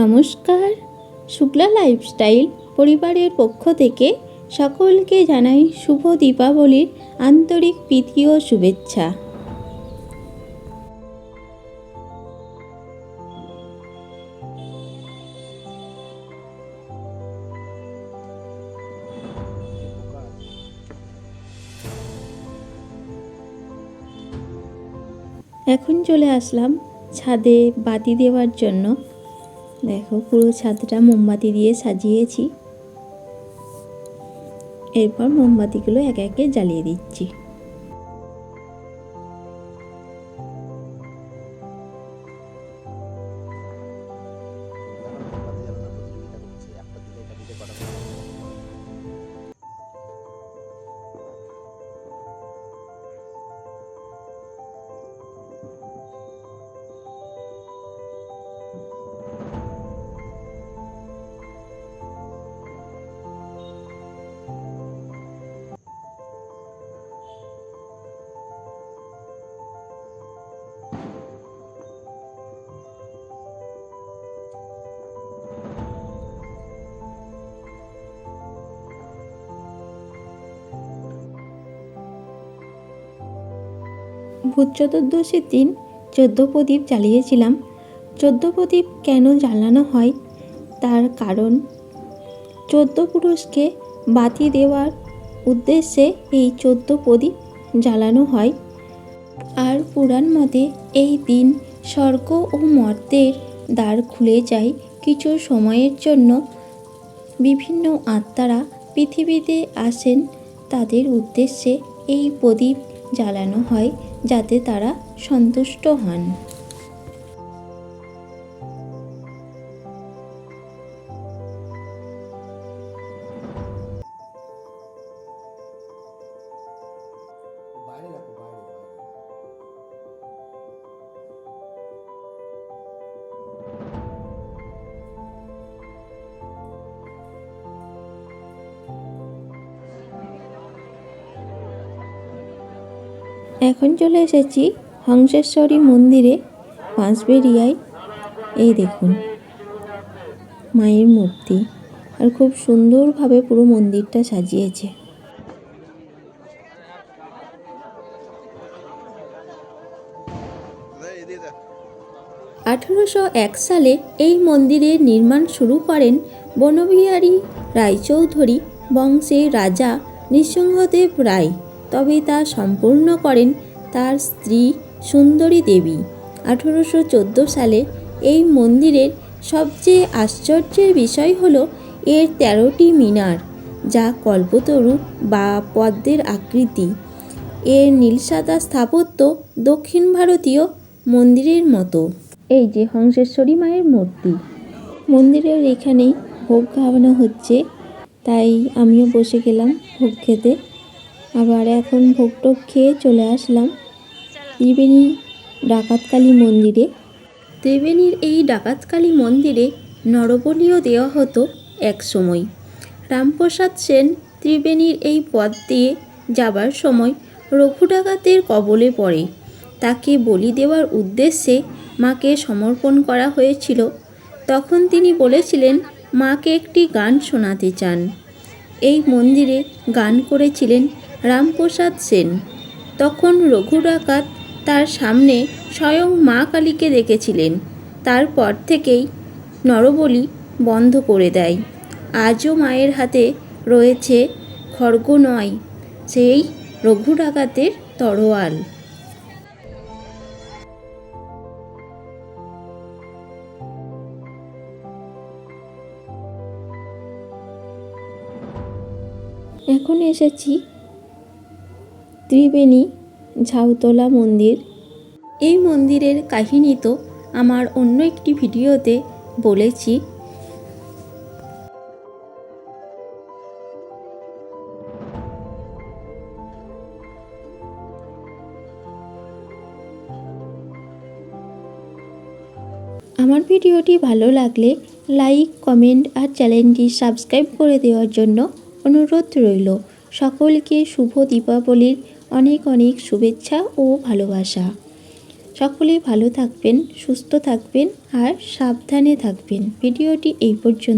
নমস্কার। শুক্লা লাইফস্টাইল পরিবারের পক্ষ থেকে সকলকে জানাই শুভ দীপাবলির আন্তরিক প্রীতি ও শুভেচ্ছা। এখন চলে আসলাম ছাদে বাতি দেওয়ার জন্য। দেখো পুরো ছাদটা মোমবাতি দিয়ে সাজিয়েছি। এরপর মোমবাতিগুলো একে একে জ্বালিয়ে দিচ্ছি। ভূত চতুর্দশীর দিন চোদ্দ প্রদীপ জ্বালিয়েছিলাম। চোদ্দ প্রদীপ কেন জ্বালানো হয়? তার কারণ, চোদ্দ পুরুষকে বাতি দেওয়ার উদ্দেশ্যে এই চোদ্দ প্রদীপ জ্বালানো হয়। আর পুরাণ মতে এই দিন স্বর্গ ও মর্তের দ্বার খুলে যায় কিছু সময়ের জন্য। বিভিন্ন আত্মারা পৃথিবীতে আসেন, তাদের উদ্দেশ্যে এই প্রদীপ জ্বালানো হয় যাতে তারা সন্তুষ্ট হন। এখন চলে এসেছি হংসেশ্বরী মন্দিরে পাঁচবেরিয়ায় এই দেখুন, মায়ের মূর্তি। আর খুব সুন্দরভাবে পুরো মন্দিরটা সাজিয়েছে। আঠেরোশো এক সালে এই মন্দিরের নির্মাণ শুরু করেন বনবিহারী রায়চৌধুরী বংশের রাজা নৃসিংহদেব রায়। তবে তা সম্পূর্ণ করেন তার স্ত্রী সুন্দরী দেবী। আঠেরোশো চোদ্দ সালে এই মন্দিরের সবচেয়ে আশ্চর্যের বিষয় হল এর তেরোটি মিনার, যা কল্পতরু বা পদ্মের আকৃতি। এর নীলসাদা স্থাপত্য দক্ষিণ ভারতীয় মন্দিরের মতো। এই যে হংসেশ্বরী মায়ের মূর্তি। মন্দিরের এখানেই ভোগ খাওয়ানো হচ্ছে, তাই আমিও বসে গেলাম ভোগ খেতে। আবার এখন ভোগ টোগ খেয়ে চলে আসলাম ত্রিবেণী ডাকাতকালী মন্দিরে। ত্রিবেণীর এই ডাকাতকালী মন্দিরে নরবলিও দেওয়া হতো এক সময়। রামপ্রসাদ সেন ত্রিবেণীর এই পথ দিয়ে যাবার সময় রঘু ডাকাতের কবলে পড়ে। তাকে বলি দেওয়ার উদ্দেশ্যে মাকে সমর্পণ করা হয়েছিল। তখন তিনি বলেছিলেন, মাকে একটি গান শোনাতে চান। এই মন্দিরে গান করেছিলেন রামপ্রসাদ সেন। তখন রঘু ডাকাত তার সামনে স্বয়ং মা কালীকে দেখেছিলেন। তারপর থেকেই নরবলি বন্ধ করে দেয়। আজও মায়ের হাতে রয়েছে খড়গ নয়, সেই রঘু ডাকাতের তরোয়াল। এখন এসেছি ত্রিবেণী, ঝাউতলা মন্দির। এই মন্দিরের কাহিনী তো আমার অন্য একটি ভিডিওতে বলেছি। আমার ভিডিওটি ভালো লাগলে লাইক, কমেন্ট আর চ্যানেলটি সাবস্ক্রাইব করে দেওয়ার জন্য অনুরোধ রইল। সকলকে শুভ দীপাবলির অনেক অনেক শুভেচ্ছা ও ভালোবাসা। সকলে ভালো থাকবেন, সুস্থ থাকবেন আর সাবধানে থাকবেন। ভিডিওটি এই পর্যন্ত